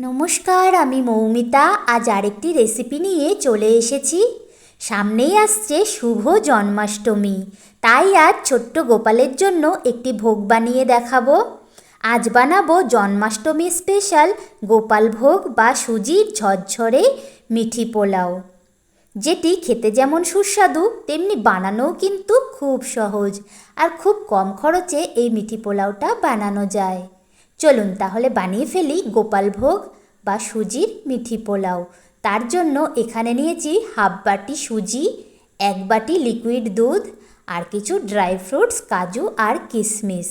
নমস্কার, আমি মৌমিতা। আজ আরেকটি রেসিপি নিয়ে চলে এসেছি। সামনেই আসছে শুভ জন্মাষ্টমী। তাই আজ ছোট্ট গোপালের জন্য একটি ভোগ বানিয়ে দেখাবো। আজ বানাবো জন্মাষ্টমী স্পেশাল গোপাল ভোগ বা সুজির ঝরঝরে মিঠি পোলাও। যেটি খেতে যেমন সুস্বাদু, তেমনি বানানোও কিন্তু খুব সহজ। আর খুব কম খরচে এই মিঠি পোলাওটা বানানো যায়। চলুন তাহলে বানিয়ে ফেলি গোপাল ভোগ বা সুজির মিঠি পোলাও। তার জন্য এখানে নিয়েছি হাফ বাটি সুজি, এক বাটি লিকুইড দুধ, আর কিছু ড্রাই ফ্রুটস, কাজু আর কিশমিশ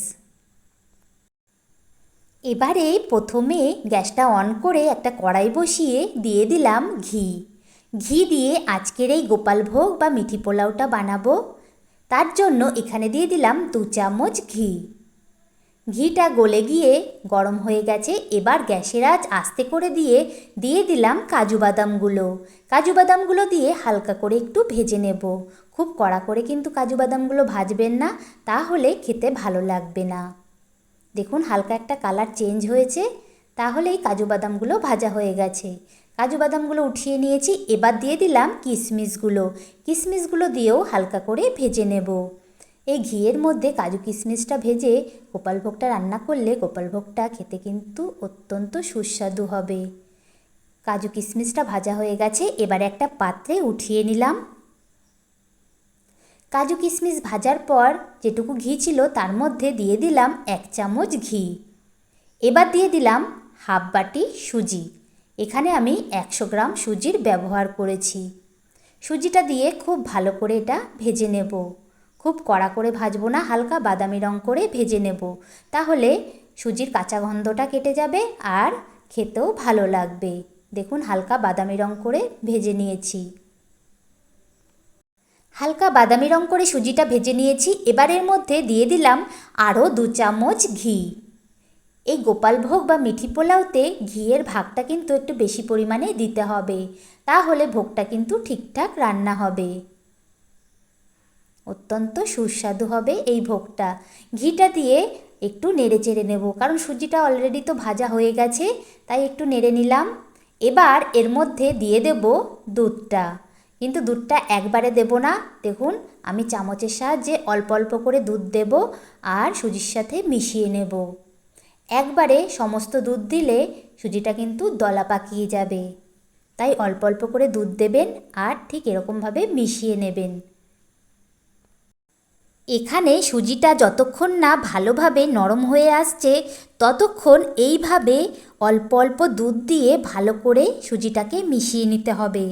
এবারে প্রথমে গ্যাসটা অন করে একটা কড়াই বসিয়ে দিয়ে দিলাম ঘি। ঘি দিয়ে আজকের এই গোপাল ভোগ বা মিঠি পোলাওটা বানাবো। তার জন্য এখানে দিয়ে দিলাম দু চামচ ঘি। ঘিটা গলে গিয়ে গরম হয়ে গেছে। এবার গ্যাসের আঁচ আস্তে করে দিয়ে দিয়ে দিলাম কাজু বাদামগুলো। কাজু বাদামগুলো দিয়ে হালকা করে একটু ভেজে নেব। খুব কড়া করে কিন্তু কাজু বাদামগুলো ভাজবেন না, তাহলে খেতে ভালো লাগবে না। দেখুন হালকা একটা কালার চেঞ্জ হয়েছে। তাহলেই কাজু বাদামগুলো ভাজা হয়ে গেছে। কাজু বাদামগুলো উঠিয়ে নিয়েছি। এবার দিয়ে দিলাম কিশমিশগুলো কিশমিশগুলো দিয়েও হালকা করে ভেজে নেব। এই ঘিয়ের মধ্যে কাজু কিশমিশটা ভেজে গোপালভোগটা রান্না করলে গোপালভোগটা খেতে কিন্তু অত্যন্ত সুস্বাদু হবে। কাজু কিশমিশটা ভাজা হয়ে গেছে, এবার একটা পাত্রে উঠিয়ে নিলাম। কাজু কিশমিশ ভাজার পর যেটুকু ঘি ছিল তার মধ্যে দিয়ে দিলাম এক চামচ ঘি। এবার দিয়ে দিলাম হাফ বাটি সুজি। এখানে আমি একশো গ্রাম সুজির ব্যবহার করেছি। সুজিটা দিয়ে খুব ভালো করে এটা ভেজে নেব। খুব কড়া করে ভাজবো না, হালকা বাদামি রং করে ভেজে নেব। তাহলে সুজির কাঁচা গন্ধটা কেটে যাবে আর খেতেও ভালো লাগবে। দেখুন, হালকা বাদামি রং করে ভেজে নিয়েছি। হালকা বাদামি রং করে সুজিটা ভেজে নিয়েছি। এবারের মধ্যে দিয়ে দিলাম আরও দু চামচ ঘি। এই গোপাল ভোগ বা মিঠি পোলাওতে ঘিয়ের ভাগটা কিন্তু একটু বেশি পরিমাণে দিতে হবে। তাহলে ভোগটা কিন্তু ঠিকঠাক রান্না হবে। অত্যন্ত সুস্বাদু হবে এই ভোগটা। ঘিটা দিয়ে একটু নেড়ে চেড়ে নেব, কারণ সুজিটা অলরেডি তো ভাজা হয়ে গেছে, তাই একটু নেড়ে নিলাম। এবার এর মধ্যে দিয়ে দেব দুধটা। কিন্তু দুধটা একবারে দেব না। দেখুন, আমি চামচের সাহায্যে অল্প অল্প করে দুধ দেব আর সুজির সাথে মিশিয়ে নেব। একবারে সমস্ত দুধ দিলে সুজিটা কিন্তু দলা পাকিয়ে যাবে। তাই অল্প অল্প করে দুধ দেবেন আর ঠিক এরকমভাবে মিশিয়ে নেবেন। এখানে সুজিটা যতক্ষণ না ভালোভাবে নরম হয়ে আসছে, ততক্ষণ এইভাবে অল্প অল্প দুধ দিয়ে ভালো করে সুজিটাকে মিশিয়ে নিতে হবে।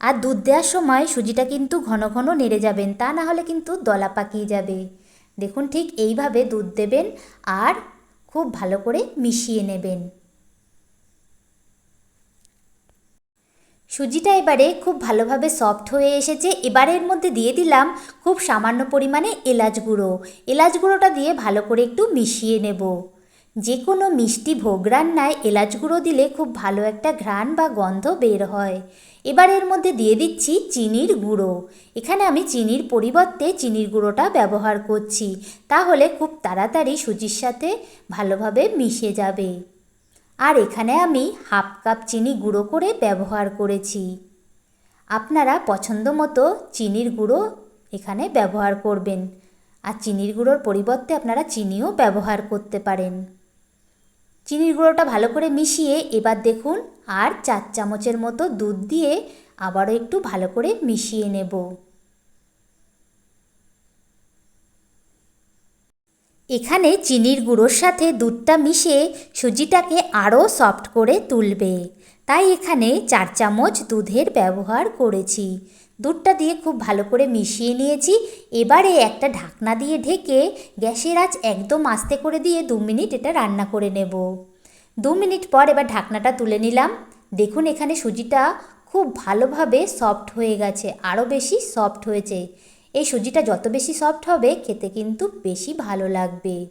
আর দুধ দেওয়ার সময় সুজিটা কিন্তু ঘন ঘন নেড়ে যাবেন, তা না হলে কিন্তু দলা পাকিয়ে যাবে। দেখুন ঠিক এইভাবে দুধ দেবেন আর খুব ভালো করে মিশিয়ে নেবেন। সুজিটা এবারে খুব ভালোভাবে সফট হয়ে এসেছে। এবারের মধ্যে দিয়ে দিলাম খুব সামান্য পরিমাণে এলাচ গুঁড়ো। এলাচ গুঁড়োটা দিয়ে ভালো করে একটু মিশিয়ে নেব। যে কোনো মিষ্টি ভোগ রান্নায় এলাচ গুঁড়ো দিলে খুব ভালো একটা ঘ্রাণ বা গন্ধ বের হয়। এবার এর মধ্যে দিয়ে দিচ্ছি চিনির গুঁড়ো। এখানে আমি চিনির পরিবর্তে চিনির গুঁড়োটা ব্যবহার করছি। তাহলে খুব তাড়াতাড়ি সুজির সাথে ভালোভাবে মিশে যাবে। আর এখানে আমি হাফ কাপ চিনি গুঁড়ো করে ব্যবহার করেছি। আপনারা পছন্দ মতো চিনির গুঁড়ো এখানে ব্যবহার করবেন। আর চিনির গুঁড়োর পরিবর্তে আপনারা চিনিও ব্যবহার করতে পারেন। চিনির গুঁড়োটা ভালো করে মিশিয়ে এবার দেখুন, আর চার চামচের মতো দুধ দিয়ে আবারও একটু ভালো করে মিশিয়ে নেব। এখানে চিনির গুঁড়োর সাথে দুধটা মিশে সুজিটাকে আরও সফট করে তুলবে। তাই এখানে চার চামচ দুধের ব্যবহার করেছি। দুধটা দিয়ে খুব ভালো করে মিশিয়ে নিয়েছি। এবারে একটা ঢাকনা দিয়ে ঢেকে গ্যাসের আঁচ একদম আস্তে করে দিয়ে দু মিনিট এটা রান্না করে নেব। দু মিনিট পর এবার ঢাকনাটা তুলে নিলাম। দেখুন এখানে সুজিটা খুব ভালোভাবে সফট হয়ে গেছে, আরও বেশি সফট হয়েছে। এই সুজিটা যত বেশি সফট হবে, খেতে কিন্তু বেশি ভালো লাগবে।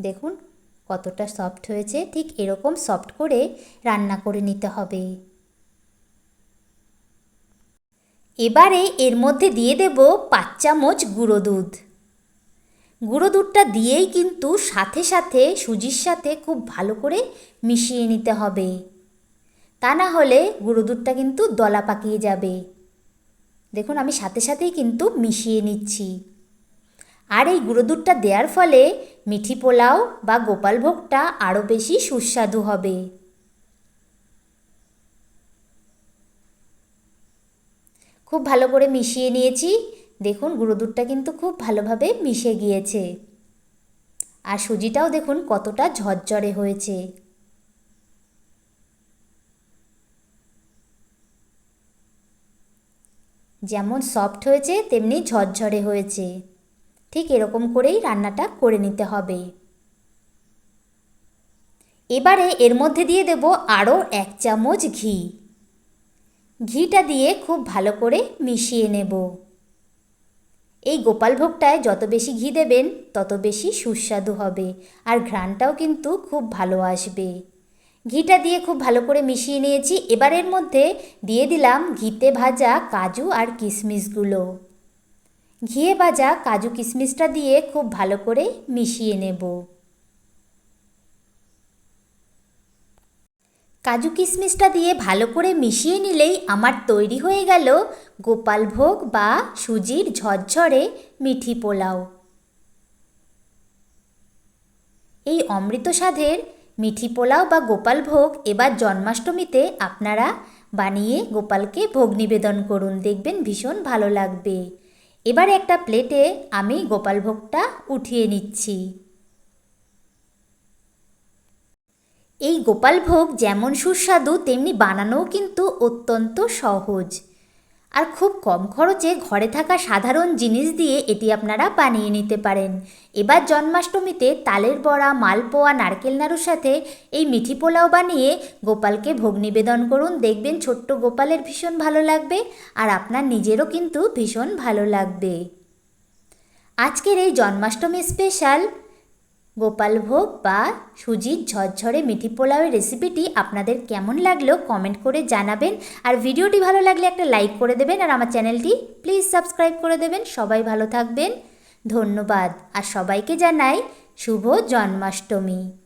দেখুন, কতটা সফট হয়েছে, ঠিক এরকম সফট করে রান্না করে নিতে হবে। এবারে এর মধ্যে দিয়ে দেব পাঁচ চামচ গুঁড়ো দুধ। গুঁড়ো দুধটা দিয়েই কিন্তু সাথে সাথে সুজির সাথে খুব ভালো করে মিশিয়ে নিতে হবে। তা না হলে গুঁড়ো দুধটা কিন্তু দলা পাকিয়ে যাবে। দেখুন, আমি সাথে সাথেই কিন্তু মিশিয়ে নিচ্ছি। আর এই গুঁড়ো দুধটা দেওয়ার ফলে মিঠি পোলাও বা গোপাল ভোগটা আরও বেশি সুস্বাদু হবে। খুব ভালো করে মিশিয়ে নিয়েছি। দেখুন গুঁড়ো দুধটা কিন্তু খুব ভালোভাবে মিশে গিয়েছে। আর সুজিটাও দেখুন কতটা ঝরঝরে হয়েছে। যেমন সফট হয়েছে, তেমনি ঝরঝরে হয়েছে। ঠিক এরকম করেই রান্নাটা করে নিতে হবে। এবারে এর মধ্যে দিয়ে দেব আরও এক চামচ ঘি। ঘিটা দিয়ে খুব ভালো করে মিশিয়ে নেব। এই গোপাল ভোগটায় যত বেশি ঘি দেবেন, তত বেশি সুস্বাদু হবে, আর ঘ্রাণটাও কিন্তু খুব ভালো আসবে। ঘিটা দিয়ে খুব ভালো করে মিশিয়ে নিয়েছি। এবার এর মধ্যে দিয়ে দিলাম ঘিতে ভাজা কাজু আর কিশমিশগুলো ঘিয়ে ভাজা কাজু কিশমিশটা দিয়ে খুব ভালো করে মিশিয়ে নেব। কাজু কিশমিশটা দিয়ে ভালো করে মিশিয়ে নিলেই আমার তৈরি হয়ে গেল গোপাল ভোগ বা সুজির ঝরঝরে মিঠি পোলাও। এই অমৃত স্বাদের মিঠি পোলাও বা গোপাল ভোগ এবার জন্মাষ্টমীতে আপনারা বানিয়ে গোপালকে ভোগ নিবেদন করুন। দেখবেন ভীষণ ভালো লাগবে। এবার একটা প্লেটে আমি গোপাল ভোগটা উঠিয়ে নিচ্ছি। এই গোপাল ভোগ যেমন সুস্বাদু, তেমনি বানানোও কিন্তু অত্যন্ত সহজ। আর খুব কম খরচে ঘরে থাকা সাধারণ জিনিস দিয়ে এটি আপনারা বানিয়ে নিতে পারেন। এবার জন্মাষ্টমীতে তালের বড়া, মালপোয়া, নারকেল নাড়ুর সাথে এই মিঠি পোলাও বানিয়ে গোপালকে ভোগ নিবেদন করুন। দেখবেন ছোট্ট গোপালের ভীষণ ভালো লাগবে আর আপনার নিজেরও কিন্তু ভীষণ ভালো লাগবে। আজকের এই জন্মাষ্টমী স্পেশাল গোপালভোগ বা সুজির ঝরঝরে মিঠি পোলাওয়ের রেসিপিটি আপনাদের কেমন লাগল কমেন্ট করে জানাবেন। আর ভিডিওটি ভালো লাগলে একটা লাইক করে দেবেন আর আমার চ্যানেলটি প্লিজ সাবস্ক্রাইব করে দেবেন। সবাই ভালো থাকবেন। ধন্যবাদ। আর সবাইকে জানাই শুভ জন্মাষ্টমী।